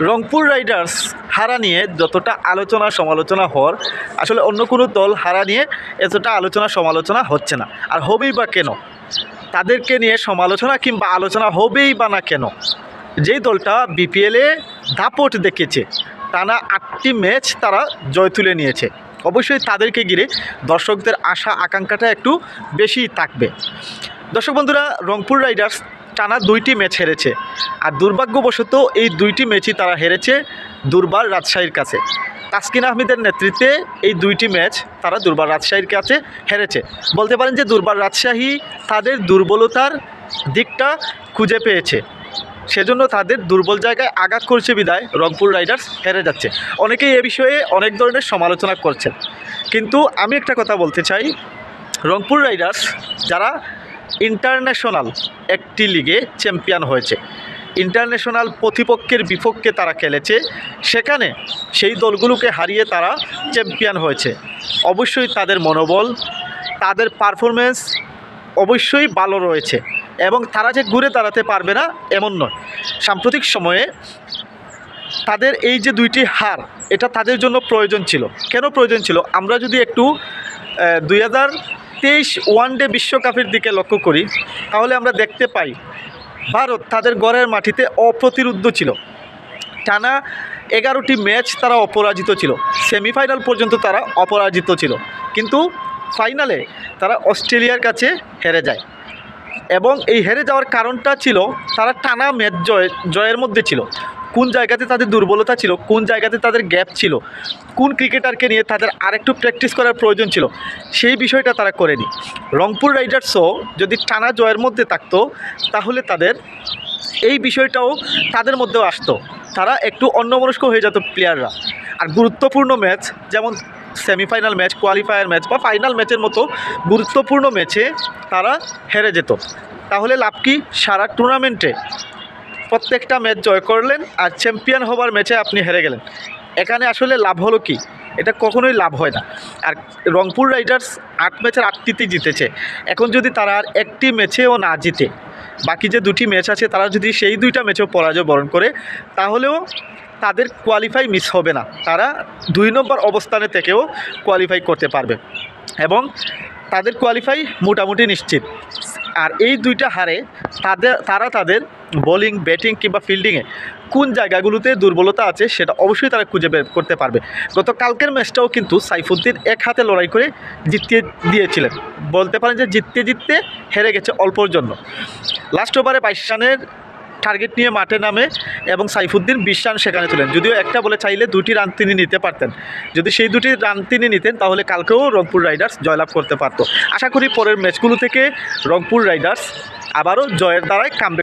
Rangpur Riders হারা নিয়ে যতটা আলোচনা সমালোচনা হওয়ার, আসলে অন্য কোনো দল হারা নিয়ে এতটা আলোচনা সমালোচনা হচ্ছে না। আর হবেই বা কেন? তাদেরকে নিয়ে সমালোচনা কিংবা আলোচনা হবেই বা না কেন? যেই দলটা বিপিএলে দাপট দেখেছে, টানা আটটি ম্যাচ তারা জয় তুলে নিয়েছে। অবশ্যই তাদেরকে ঘিরে দর্শকদের আশা, আকাঙ্ক্ষাটা একটু বেশিই থাকবে। দর্শক বন্ধুরা, রংপুর রাইডার্স টানা দুইটি ম্যাচ হেরেছে। আর দুর্ভাগ্যবশত এই দুইটি ম্যাচই তারা হেরেছে দুর্বার রাজশাহীর কাছে। তাসকিন আহমেদের নেতৃত্বে এই দুইটি ম্যাচ তারা দুর্বার রাজশাহীর কাছে হেরেছে। বলতে পারেন যে দুর্বার রাজশাহী তাদের দুর্বলতার দিকটা খুঁজে পেয়েছে। সেজন্য তাদের দুর্বল জায়গায় আঘাত করছে বিদায় রংপুর রাইডার্স হেরে যাচ্ছে। অনেকেই এ বিষয়ে অনেক ধরনের সমালোচনা করছেন। কিন্তু আমি একটা কথা বলতে চাই। রংপুর রাইডার্স যারা ইন্টারন্যাশনাল একটি লিগে চ্যাম্পিয়ন হয়েছে। ইন্টারন্যাশনাল প্রতিপক্ষের বিপক্ষে তারা খেলেছে। সেখানে সেই দলগুলোকে হারিয়ে তারা চ্যাম্পিয়ন হয়েছে। অবশ্যই তাদের মনোবল, তাদের পারফরমেন্স অবশ্যই ভালো রয়েছে এবং তারা যে ঘুরে দাঁড়াতে পারবে না, এমন নয়। সাম্প্রতিক সময়ে তাদের এই যে দুইটি হার, এটা তাদের জন্য প্রয়োজন ছিল। কেন প্রয়োজন ছিল? আমরা যদি একটু দুই হাজার তেইশ ওয়ানডে বিশ্বকাপের দিকে লক্ষ্য করি, তাহলে আমরা দেখতে পাই ভারত তাদের গড়ের মাটিতে অপ্রতিরুদ্ধ ছিল। টানা এগারোটি ম্যাচ তারা অপরাজিত ছিল। সেমিফাইনাল পর্যন্ত তারা অপরাজিত ছিল। কিন্তু ফাইনালে তারা অস্ট্রেলিয়ার কাছে হেরে যায়। এবং এই হেরে যাওয়ার কারণটা ছিল, তারা টানা ম্যাচ জয়, জয়ের মধ্যে ছিল। কোন জায়গাতে তাদের দুর্বলতা ছিল, কোন জায়গাতে তাদের গ্যাপ ছিল, কোন ক্রিকেটারকে নিয়ে তাদের আরেকটু প্র্যাকটিস করার প্রয়োজন ছিল, সেই বিষয়টা তারা করেনি রংপুর রাইডার্সও যদি টানা জয়ের মধ্যে থাকতো, তাহলে তাদের এই বিষয়টাও তাদের মধ্যেও আসতো। তারা একটু অন্যমনস্ক হয়ে যেত প্লেয়াররা আর গুরুত্বপূর্ণ ম্যাচ যেমন সেমিফাইনাল ম্যাচ কোয়ালিফায়ার ম্যাচ বা ফাইনাল ম্যাচের মতো গুরুত্বপূর্ণ ম্যাচে তারা হেরে যেত। তাহলে লাভ কি? সারা টুর্নামেন্টে প্রত্যেকটা ম্যাচ জয় করলেন আর চ্যাম্পিয়ন হবার ম্যাচে আপনি হেরে গেলেন। এখানে আসলে লাভ হলো কি? এটা কখনোই লাভ হয় না। আর রংপুর রাইডার্স আট ম্যাচের আটটিতে জিতেছে। এখন যদি তারা আর একটি ম্যাচেও না জিতে, বাকি যে দুটি ম্যাচ আছে, তারা যদি সেই দুইটা ম্যাচেও পরাজয় বরণ করে, তাহলেও তাদের কোয়ালিফাই মিস হবে না। তারা দুই নম্বর অবস্থানে থেকেও কোয়ালিফাই করতে পারবে। এবং তাদের কোয়ালিফাই মোটামুটি নিশ্চিত। আর এই দুইটা হারে তাদের, তারা তাদের বোলিং ব্যাটিং কিংবা ফিল্ডিংয়ে কোন জায়গাগুলোতে দুর্বলতা আছে সেটা অবশ্যই তারা খুঁজে বের করতে পারবে। গত কালকের ম্যাচটাও কিন্তু সাইফুদ্দিন এক হাতে লড়াই করে জিতিয়ে দিয়েছিলেন। বলতে পারেন যে জিততে জিততে হেরে গেছে অল্পর জন্য। লাস্ট ওভারে বাইশ রানের টার্গেট নিয়ে মাঠে নামে এবং সাইফুদ্দিন বিশ রান সেখানে তুলেন যদিও একটা বলে চাইলে দুটি রান তিনি নিতে পারতেন। যদি সেই দুটি রান তিনি নিতেন, তাহলে কালকেও রংপুর রাইডার্স জয়লাভ করতে পারত। আশা করি পরের ম্যাচগুলো থেকে রংপুর রাইডার্স আবারও জয়ের দ্বারাই কামবে